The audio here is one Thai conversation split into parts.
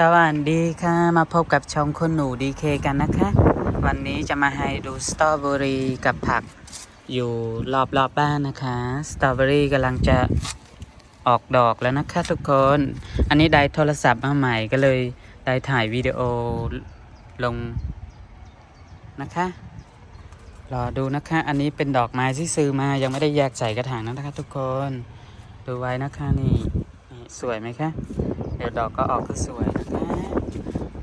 สวัสดีค่ะ มาพบกับช่องคนหนูดีเคกันนะคะ วันนี้จะมาให้ดูสตรอเบอรี่กับผักอยู่รอบๆบบ้านนะคะ สตรอเบอรี่กำลังจะออกดอกแล้วนะคะทุกคน อันนี้ได้โทรศัพท์มาใหม่ก็เลยได้ถ่ายวิดีโอลงนะคะ รอดูนะคะ อันนี้เป็นดอกไม้ที่ซื้อมา ยังไม่ได้แยกใส่กระถางนะคะ ทุกคน ดูไว้นะคะนี่นี่สวยไหมคะ เดี๋ยวดอกก็ออกก็สวยนะคะ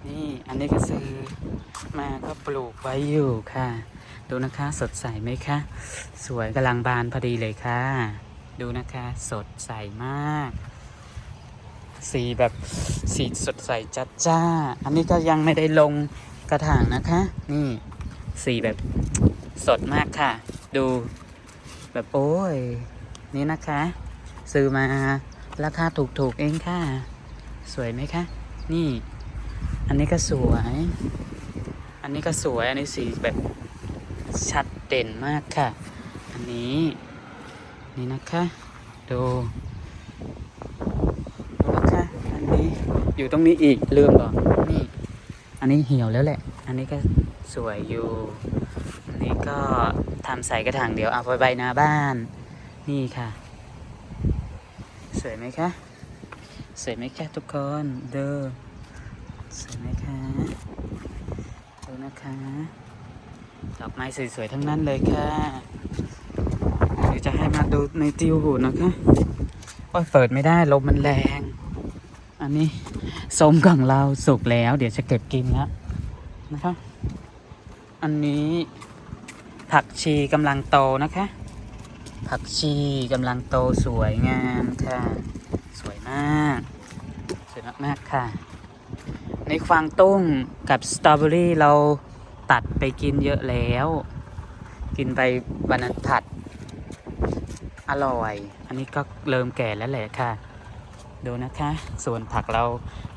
นี่อันนี้ก็ซื้อมาก็ปลูกไว้อยู่ค่ะ ดูนะคะสดใสไหมคะ สวยกำลังบานพอดีเลยค่ะ ดูนะคะสดใสมาก สีแบบสีสดใสจัดจ้า อันนี้ก็ยังไม่ได้ลงกระถางนะคะ นี่สีแบบสดมากค่ะ ดูแบบโอ้ย นี่นะคะ ซื้อมาราคาถูกๆเองค่ะ สวยไหมคะ นี่ อันนี้ก็สวย อันนี้ก็สวย อันนี้สีแบบชัดเด่นมากค่ะ อันนี้ นี่นะคะ ดูดูนะคะอันนี้อยู่ตรงนี้อีกลืมบอกนี่ อันนี้เหี่ยวแล้วแหละ อันนี้ก็สวยอยู่ อันนี้ก็ทำใส่กระถางเดี๋ยวเอาไปใบหน้าบ้าน นี่ค่ะ สวยไหมคะ สวยไหมคะทุกคนเด้อสวยไหมคะดูนะคะดอกไม้สวยๆทั้งนั้นเลยค่ะเดี๋ยวจะให้มาดูในติวหูนะคะโอ้ยเปิดไม่ได้ลมมันแรง อันนี้ส้มของเราสุกแล้ว เดี๋ยวจะเก็บกินแล้วนะคะอันนี้ผักชีกำลังโตนะคะ ผักชีกำลังโตสวยงามค่ะ สวยมาก สวยมากๆค่ะ ในควางตุ้งกับสตรอเบอรี่เราตัดไปกินเยอะแล้ว กินไปวันนั้นถัด อร่อย อันนี้ก็เริ่มแก่แล้วแหละค่ะ ดูนะคะ ส่วนผักเรา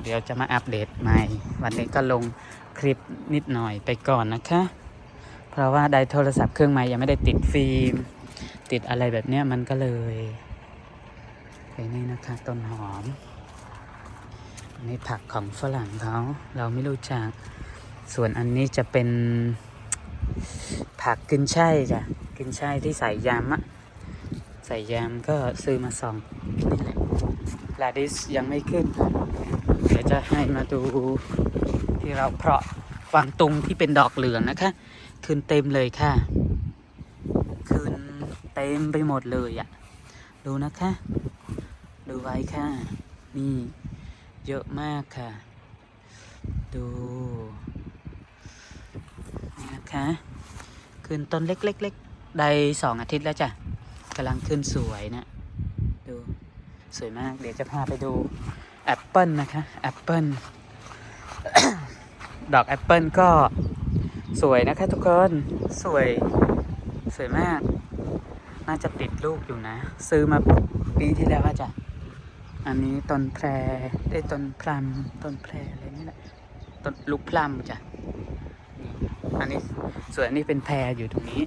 เดี๋ยวจะมาอัปเดตใหม่ วันนี้ก็ลงคลิปนิดหน่อยไปก่อนนะคะ เพราะว่าได้โทรศัพท์เครื่องใหม่ยังไม่ได้ติดฟิล์ม ติดอะไรแบบเนี้ยมันก็เลย ไปนี่นะคะต้นหอมอันนี้ผักของฝรั่งเขาเราไม่รู้จัก ส่วนอันนี้จะเป็นผักกินช่ายจ้ะกินช่ายที่ใส่ยำอะใส่ยำก็ซื้อมาสองนี่แหละลาดิสยังไม่ขึ้น เดี๋ยวจะให้มาดูที่เราเพาะฟางตุงที่เป็นดอกเหลืองนะคะขึ้นเต็มเลยค่ะขึ้นเต็มไปหมดเลยอะ่ะ ดูนะคะ ดูไว้ค่ะ นี่ เยอะมากค่ะ ดูนะคะขึ้นต้นเล็กๆๆได้สองอาทิตย์แล้วจ้ะกำลังขึ้นสวยนะดูสวยมาก เดี๋ยวจะพาไปดูแอปเปิลนะคะแอปเปิลดอกแอปเปิลก็สวยนะคะทุกคนสวยสวยมาก น่าจะติดลูกอยู่นะ ซื้อมาปีที่แล้วอะจ้ะ อันนี้ต้นแพรได้ต้นพลัมต้นแพรอะไรนี่แหละต้นลูกพลัมจ้ะอันนี้ส่วนนี้เป็นแพรอยู่ตรงนี้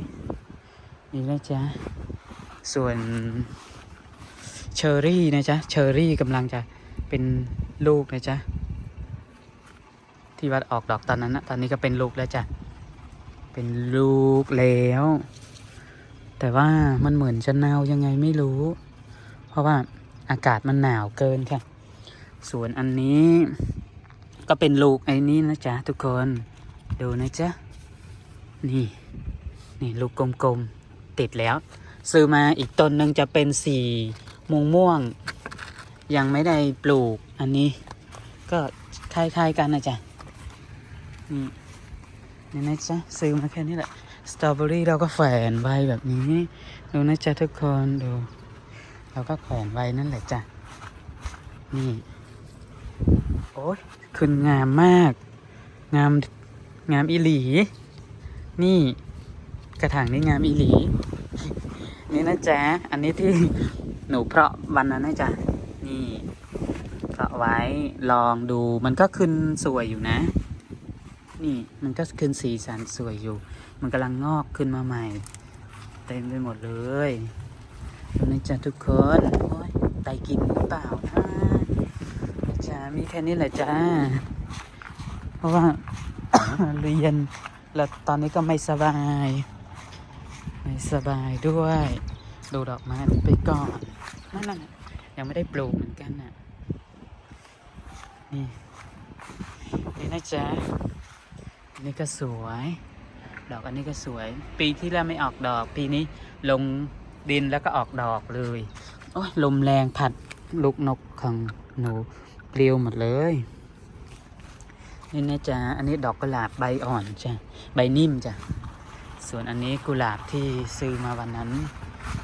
นี่นะจ๊ะส่วนเชอร์รี่นะจ๊ะเชอร์รี่กำลังจะเป็นลูกนะจ๊ะที่วัดออกดอกตอนนั้นนะตอนนี้ก็เป็นลูกแล้วจ้ะเป็นลูกแล้ว แต่ว่ามันเหมือนจะหนายังไงไม่รู้ เพราะว่า อากาศมันหนาวเกินค่ะ ส่วนอันนี้ ก็เป็นลูกไอ้นี่นะจ๊ะทุกคนดูนะจ๊ะนี่นี่ลูกกลมๆติดแล้ว ซื้อมาอีกต้นหนึ่งจะเป็นสีม่วงม่วง ยังไม่ได้ปลูกอันนี้ก็คล้ายๆกันนะจ๊ะนี่นี่นะจ๊ะซื้อมาแค่นี้แหละสตรอเบอรี่เราก็แฝนไว้แบบนี้ ดูนะจ๊ะทุกคนดู เราก็แขวนไว้นั่นแหละจ้ะ นี่ โอ้ยขึ้นงามมาก งาม งามอีหลี นี่กระถางนี่งามอีหลี นี่นะจ๊ะ อันนี้ที่หนูเพาะวันนั้นนะจ๊ะ นี่เพาะไว้ลองดู มันก็ขึ้นสวยอยู่นะ นี่มันก็ขึ้นสีสันสวยอยู่ มันกำลังงอกขึ้นมาใหม่ เต็มไปหมดเลย นะจ๊ะทุกคนโอ้ยไตกินหรือเปล่านะจ๊ะมีแค่นี้แหละจ้าเพราะว่า เรียนแล้วตอนนี้ก็ไม่สบาย ไม่สบายด้วย ดูดอกไม้ไปก่อนนั่นน่ะยังไม่ได้ปลูกเหมือนกันน่ะนี่นี่นะจ๊ะอันนี้ก็สวย ดอกอันนี้ก็สวย ปีที่แล้วไม่ออกดอก ปีนี้ลง ดินแล้วก็ออกดอกเลยโอ้ยลมแรงผัดลูกนกของหนูปลิวหมดเลยนี่นะจ๊ะอันนี้ดอกกุหลาบใบอ่อนจ้ะใบนิ่มจ้ะส่วนอันนี้กุหลาบที่ซื้อมาวันนั้น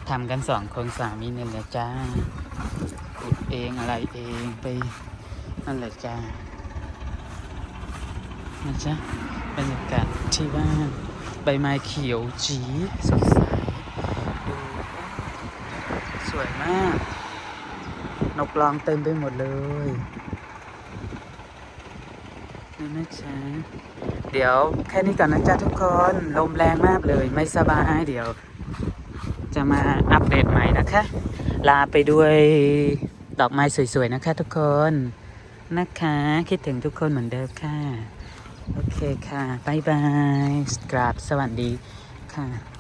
ทำกันสองคนสามีนี่แหละจ้าขุดเองอะไรเองไปนั่นแหละจ้านะจ๊ะบรรยากาศที่บ้านใบไม้เขียวจีสดใสดู สวยมาก นกลองเต็มไปหมดเลยนี่นะจ๊ะเดี๋ยวแค่นี้ก่อนนะจ๊ะทุกคน ลมแรงมากเลย ไม่สบายเดี๋ยว จะมาอัปเดตใหม่นะคะ ลาไปด้วยดอกไม้สวยๆนะคะ ทุกคนนะคะ คิดถึงทุกคนเหมือนเดิมค่ะ โอเคค่ะบายบายกราบสวัสดีค่ะ